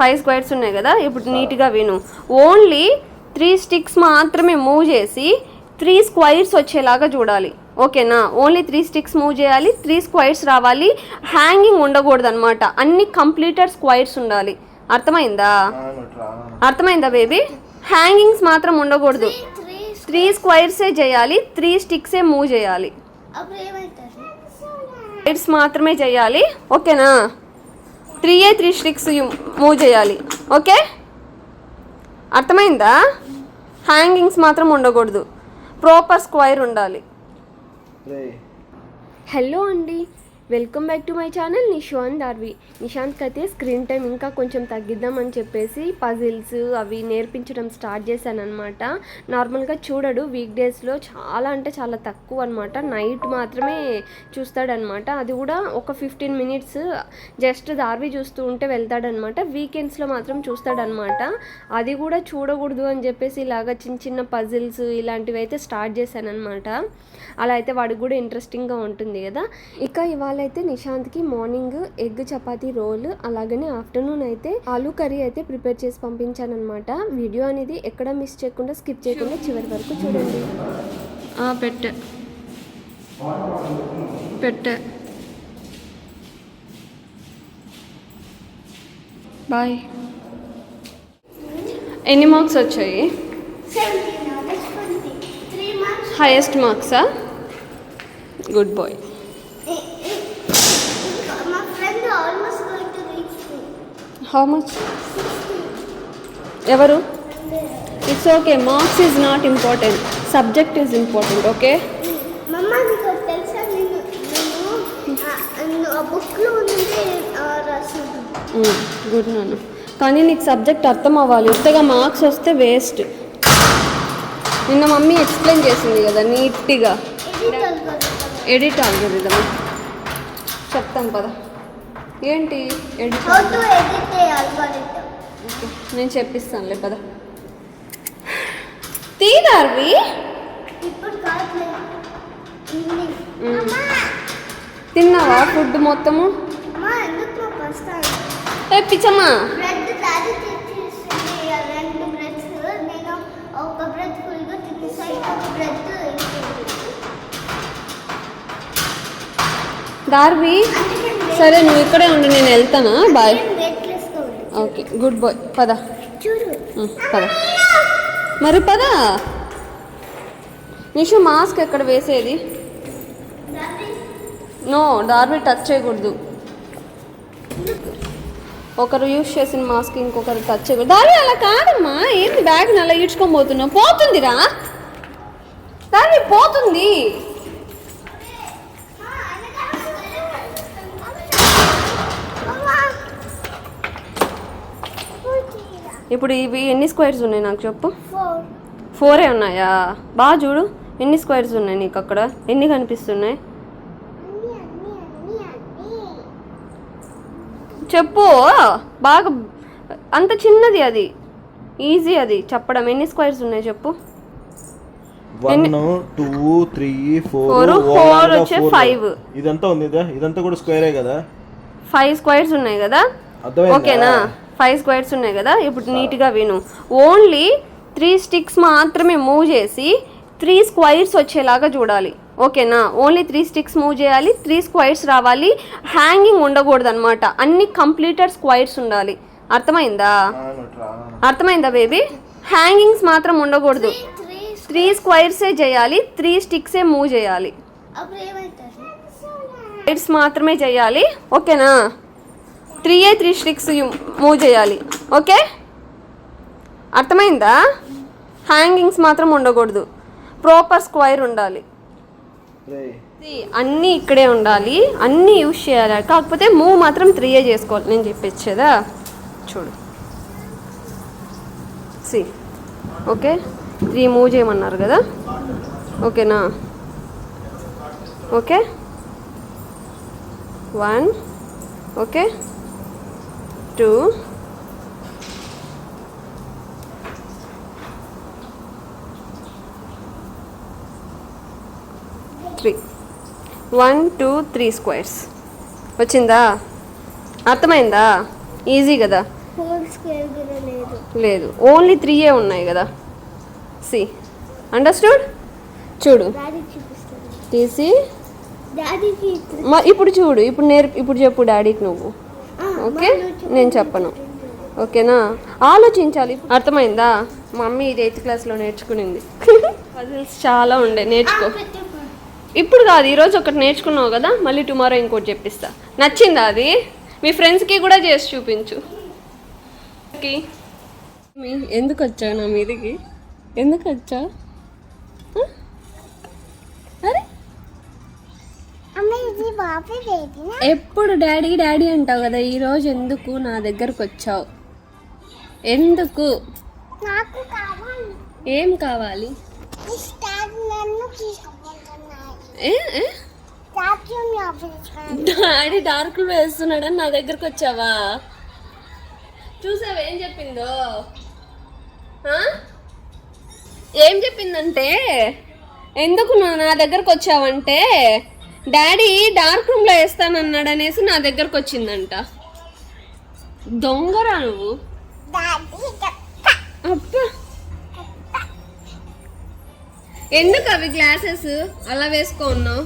Five squares ఉన్నాయి కదా ఇప్పుడు నీట్గా విను. ఓన్లీ త్రీ స్టిక్స్ మాత్రమే మూవ్ చేసి త్రీ స్క్వైర్స్ వచ్చేలాగా చూడాలి. ఓకేనా ఓన్లీ త్రీ స్టిక్స్ మూవ్ చేయాలి త్రీ స్క్వైర్స్ రావాలి. హ్యాంగింగ్ ఉండకూడదు అనమాట అన్ని కంప్లీటెడ్ స్క్వైర్స్ ఉండాలి. అర్థమైందా? అర్థమైందా బేబీ హ్యాంగింగ్స్ మాత్రం ఉండకూడదు. త్రీ స్క్వైర్సే చేయాలి త్రీ స్టిక్సే మూవ్ చేయాలి. స్క్వైర్స్ మాత్రమే చేయాలి. ఓకేనా three a three sticks move చేయాలి. ఓకే? అర్థమైందా? హ్యాంగింగ్స్ మాత్రం ఉండకూడదు. ప్రాపర్ స్క్వైర్ ఉండాలి. హలో అండి. Welcome back to my channel Nishant Darvi నిశాంత్కి అయితే స్క్రీన్ టైం ఇంకా కొంచెం తగ్గిద్దామని చెప్పేసి పజిల్స్ అవి నేర్పించడం స్టార్ట్ చేశానమాట నార్మల్గా చూడడు వీక్ డేస్లో చాలా అంటే చాలా తక్కువ అనమాట నైట్ మాత్రమే చూస్తాడనమాట అది కూడా ఒక ఫిఫ్టీన్ మినిట్స్ జస్ట్ దార్వి చూస్తూ ఉంటే వెళ్తాడనమాట వీకెండ్స్లో మాత్రం చూస్తాడనమాట అది కూడా చూడకూడదు అని చెప్పేసి ఇలాగ చిన్న చిన్న పజిల్స్ ఇలాంటివి అయితే స్టార్ట్ చేశానమాట అలా అయితే వాడికి కూడా ఇంట్రెస్టింగ్గా ఉంటుంది కదా. ఇక ఇవాళ అయితే నిశాంత్కి మార్నింగ్ ఎగ్ చపాతీ రోల్ అలాగనే ఆఫ్టర్నూన్ అయితే ఆలూ కర్రీ అయితే ప్రిపేర్ చేసి పంపించాను అనమాట వీడియో అనేది ఎక్కడ మిస్ చేయకుండా స్కిప్ చేయకుండా చివరి వరకు చూడండి. పెట్టే. పెట్టే. బాయ్. ఎన్ని మార్క్స్ వచ్చాయి? హైయెస్ట్ మార్క్సా గుడ్ బాయ్ హౌ మచ్ ఎవరు? It's okay marks is not important subject is important okay good నాన్న కానీ నీకు సబ్జెక్ట్ అర్థం అవ్వాలి. ఉత్తగా మార్క్స్ వస్తే వేస్ట్ నిన్న మమ్మీ ఎక్స్ప్లెయిన్ చేసింది కదా నీట్గా. ఎడిట్ ఆల్గోరిథం చెప్తాం పదా. ఏంటి? నేను చెప్పిస్తానులే పద. అమ్మా. తిన్నావా ఫుడ్ మొత్తము? పిచ్చమ్మా. దార్వి సరే నువ్వు ఇక్కడే ఉండు నేను వెళ్తానా? Bye okay good boy. పద. పద. మరి పద. నిషు మాస్క్ ఎక్కడ వేసేది? నో డార్బీ టచ్ చేయకూడదు. ఒకరు యూజ్ చేసిన మాస్క్ ఇంకొకరు టచ్ చేయకూడదు. దారి అలా కాదమ్మా. ఏంది బ్యాగ్ అలా ఈడ్చుకొని పోతున్నావు? పోతుందిరా. దారి పోతుంది. ఇప్పుడు ఇవి ఎన్ని స్క్వేర్స్ ఉన్నాయి నాకు చెప్పు? ఫోర్ ఫోరే ఉన్నాయా? బాగా చూడు ఎన్ని స్క్వేర్స్ ఉన్నాయి నీకు అక్కడ? ఎన్ని కనిపిస్తున్నాయి? చెప్పు. బాగా అంత చిన్నది అది. ఈజీ అది. చెప్పడం ఎన్ని స్క్వేర్స్ ఉన్నాయి చెప్పు? One two three four four వచ్చే five. ఇదంతా ఉంది ఇదా? ఇదంతా కూడా స్క్వేరే కదా? ఫైవ్ స్క్వేర్స్ ఉన్నాయి కదా? ఓకేనా ఫైవ్ స్క్వేర్స్ ఉన్నాయి కదా ఇప్పుడు నీట్గా విను. ఓన్లీ త్రీ స్టిక్స్ మాత్రమే మూవ్ చేసి త్రీ స్క్వైర్స్ వచ్చేలాగా చూడాలి. ఓకేనా ఓన్లీ త్రీ స్టిక్స్ మూవ్ చేయాలి త్రీ స్క్వైర్స్ రావాలి. హ్యాంగింగ్ ఉండకూడదు అనమాట అన్ని కంప్లీటెడ్ స్క్వైర్స్ ఉండాలి. అర్థమైందా? అర్థమైందా బేబీ హ్యాంగింగ్స్ మాత్రం ఉండకూడదు. త్రీ స్క్వైర్సే చేయాలి త్రీ స్టిక్సే మూవ్ చేయాలి. స్క్వైర్స్ మాత్రమే చేయాలి. ఓకేనా three a three sticks move చేయాలి. ఓకే? అర్థమైందా? హ్యాంగింగ్స్ మాత్రం ఉండకూడదు. ప్రాపర్ స్క్వైర్ ఉండాలి. అన్నీ ఇక్కడే ఉండాలి. అన్నీ యూజ్ చేయాలి. కాకపోతే మూవ్ మాత్రం త్రీయే చేసుకోవాలి. నేను చెప్పేదా చూడు. C okay? త్రీ మూవ్ చేయమన్నారు కదా? ఓకేనా okay? One okay? Two. Three one two three squares వచ్చిందా? అర్థమైందా? ఈజీ కదా. లేదు. ఓన్లీ త్రీయే ఉన్నాయి కదా. సి అండర్స్టూడ్ చూడు. తీసి ఇప్పుడు చూడు. ఇప్పుడు నేర్పి ఇప్పుడు చెప్పు డాడీకి నువ్వు. ఓకే? నేను చెప్పను. ఓకేనా? ఆలోచించాలి. అర్థమైందా? మమ్మీ ఇది ఎయిత్ క్లాస్లో నేర్చుకునింది. పజిల్స్ చాలా ఉండే. నేర్చుకో. ఇప్పుడు కాదు ఈరోజు ఒకటి నేర్చుకున్నావు కదా? మళ్ళీ టుమారో ఇంకోటి చెప్పిస్తా. నచ్చిందా అది? మీ ఫ్రెండ్స్కి కూడా చేసి చూపించు. కి. మీ- ఎందుకు వచ్చా నా మీదికి? ఎందుకు వచ్చా ఎప్పుడు డాడీ డాడీ అంటావు కదా ఈరోజు ఎందుకు నా దగ్గరకు వచ్చావు? ఎందుకు? నాకు కావాలి. ఏం కావాలి? డాడీ డార్క్ వేస్తున్నాడని నా దగ్గరకు వచ్చావా? చూసావా ఏం చెప్పిందో? ఏం చెప్పిందంటే ఎందుకు నా దగ్గరకు వచ్చావంటే డాడీ డార్క్ రూమ్లో వేస్తానన్నాడు అనేసి నా దగ్గరకు వచ్చిందంట. దొంగరా నువ్వు? అబ్బా. ఎందుకు అవి గ్లాసెస్ అలా వేసుకో ఉన్నావు